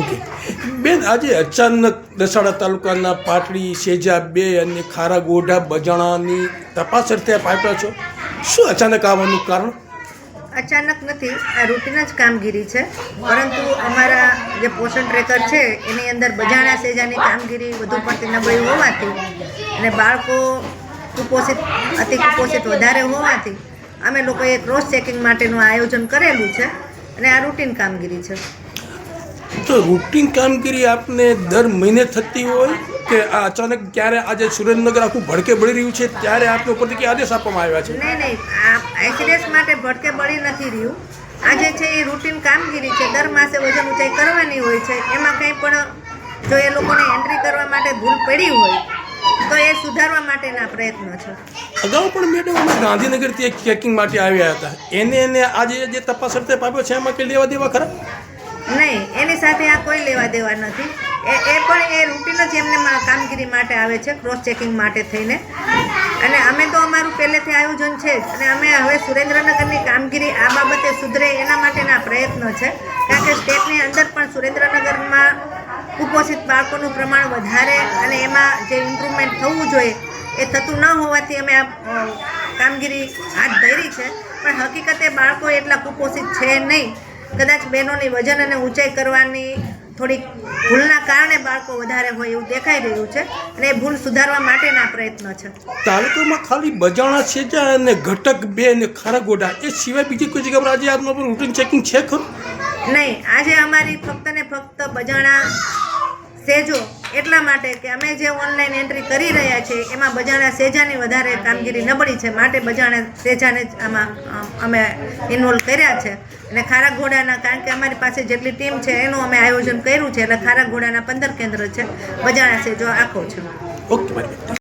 Okay. બેન, આજે અચાનક દસાડા તાલુકાના પાટડી, સેજા બે અને ખારા ગોઢા બજાણાની તપાસ અર્થે આપ છો. શું અચાનક આવવાનું કારણ? અચાનક નથી. આ રૂટીન જ કામગીરી છે. પરંતુ અમારા જે પોષણ ટ્રેકર છે, એની અંદર બજાણા સેજાની કામગીરી વધુ પડતી નબળી હોવાથી અને બાળકો કુપોષિત, અતિ કુપોષિત વધારે હોવાથી અમે લોકોએ ક્રોસ ચેકિંગ માટેનું આયોજન કરેલું છે અને આ રૂટીન કામગીરી છે. તો રૂટીન કામગીરી આપને દર મહિને થતી હોય કે આ અચાનક ક્યારે આજે સુરેન્દ્રનગર આખું ભડકે બળી રહ્યું છે ત્યારે આપને ઉપરથી કે આદેશ આપવામાં આવ્યા છે? નહીં નહીં આ એક્સિડેન્સ માટે ભડકે બળી નથી રહ્યું. આજે છે એ રૂટીન કામગીરી છે દર માસે વજન ઊંચાઈ કરવાની હોય છે એમાં કંઈ પણ જો એ લોકોને એન્ટ્રી કરવા માટે ભૂલ પડી હોય તો એ સુધારવા માટેના પ્રયત્નો છે. અગાઉ પણ મેડમ અમે ગાંધીનગરથી એક ચેકિંગ માટે આવ્યા હતા. એને એને આજે જે તપાસ અર્થે આપ્યો છે એમાં કંઈ લેવા દેવા ખરા? નહીં, એની સાથે આ કોઈ લેવા દેવા નથી. એ એ પણ એ રૂટીન જ એમને કામગીરી માટે આવે છે ક્રોસ ચેકિંગ માટે થઈને. અને અમે તો અમારું પહેલેથી આયોજન છે જ. અને અમે હવે સુરેન્દ્રનગરની કામગીરી આ બાબતે સુધરે એના માટેના પ્રયત્નો છે. કારણ કે સ્ટેટની અંદર પણ સુરેન્દ્રનગરમાં કુપોષિત બાળકોનું પ્રમાણ વધારે અને એમાં જે ઇમ્પ્રુવમેન્ટ થવું જોઈએ એ થતું ન હોવાથી અમે આ કામગીરી હાથ ધરી છે. પણ હકીકતે બાળકો એટલા કુપોષિત છે નહીં. કદાચ બહેનોની વજન અને ઊંચાઈ કરવાની થોડીક ભૂલના કારણે બાળકો વધારે હોય એવું દેખાઈ રહ્યું છે અને એ ભૂલ સુધારવા માટેના પ્રયત્ન છે. તાલુકામાં ખાલી બજાણા સેજા અને ઘટક બે અને ખારાગોડા. એ સિવાય બીજી કોઈ જગ્યા પર આજે પણ રૂટીન ચેકિંગ છે ખરું? નહીં આજે અમારી ફક્ત ને ફક્ત બજાણા સેજો એટલા માટે કે અમે જે ઓનલાઈન એન્ટ્રી કરી રહ્યા છીએ, એમાં બજાણા સેજાની વધારે કામગીરી નબળી છે. માટે બજાણા સેજાને જ આમાં અમે ઇન્વોલ્વ કર્યા છે. અને ખારા ઘોડાના, કારણ કે અમારી પાસે જેટલી ટીમ છે, એનું અમે આયોજન કર્યું છે. એટલે ખારા ઘોડાના પંદર કેન્દ્ર છે બજાણા સેજો આખો છે. ઓકે